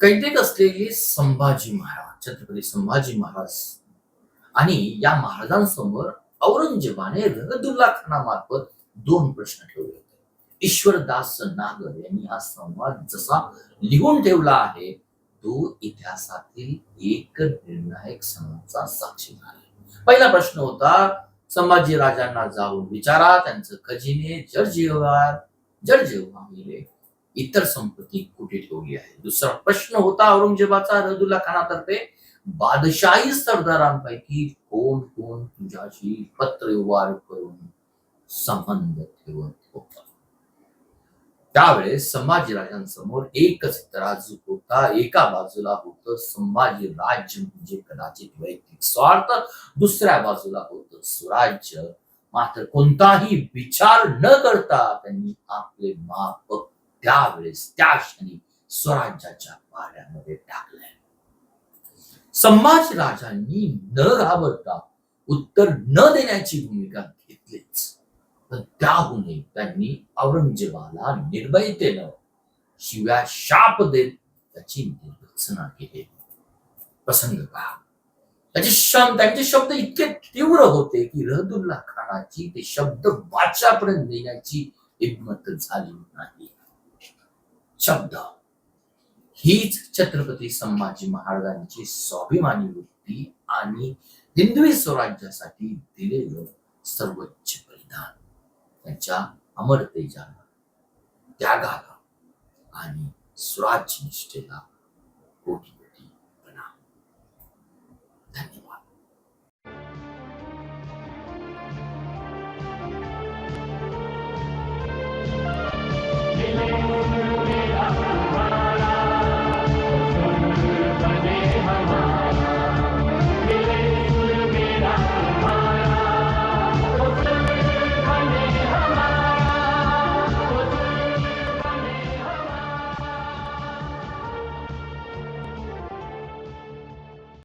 कैदेत असलेले संभाजी महाराज छत्रपती संभाजी महाराज आणि या महाराजांसमोर औरंगजेबाने रहदुल्ला खानामार्फत दोन प्रश्न ठेवले होते. ईश्वरदास नागर यांनी हा संवाद जसा लिहून ठेवला आहे तो इतिहासातील एक निर्णायक सणाचा साक्षीदार आहे पहिला प्रश्न होता संभाजी राजांना जाऊन विचारा त्यांचं खजिने जडजेवार जडजेवा मिळे इतर संपत्ती कुठे ठेवली आहे? दुसरा प्रश्न होता औरंगजेबाचा रहदुल्ला खानातर्फे बादशाही सरदारांपैकी कोण कोण तुझ्याशी पत्र व्यवहार करून संबंध ठेवत होता? त्यावेळेस संभाजीराजांसमोर एकच तराजू होता. एका बाजूला होत संभाजी राज्य म्हणजे कदाचित वैयक्तिक स्वार्थ. दुसऱ्या बाजूला होत स्वराज्य. मात्र कोणताही विचार न करता त्यांनी आपले माप त्यावेळेस त्या क्षणी स्वराज्याच्या पाड्यामध्ये संभाजी राजांनी न घाबरता उत्तर न देण्याची भूमिका घेतलीच. पण त्याहूनही त्यांनी औरंगजेबाला निर्भयतेनं शिव्या शाप देत त्याची निर्भत्सना केली. प्रसंग पहा. त्याचे शब्द त्यांचे शब्द इतके तीव्र होते की रहदुल्ला खानाची ते शब्द वाचापर्यंत देण्याची हिंमत झाली नाही. शब्द. हीच छत्रपती संभाजी महाराजांची स्वाभिमानी वृत्ती आणि हिंदवी स्वराज्यासाठी दिलेलं सर्वोच्च बलिदान. त्यांच्या अमरतेजाला त्यागाला आणि स्वराज्य निष्ठेला कोटी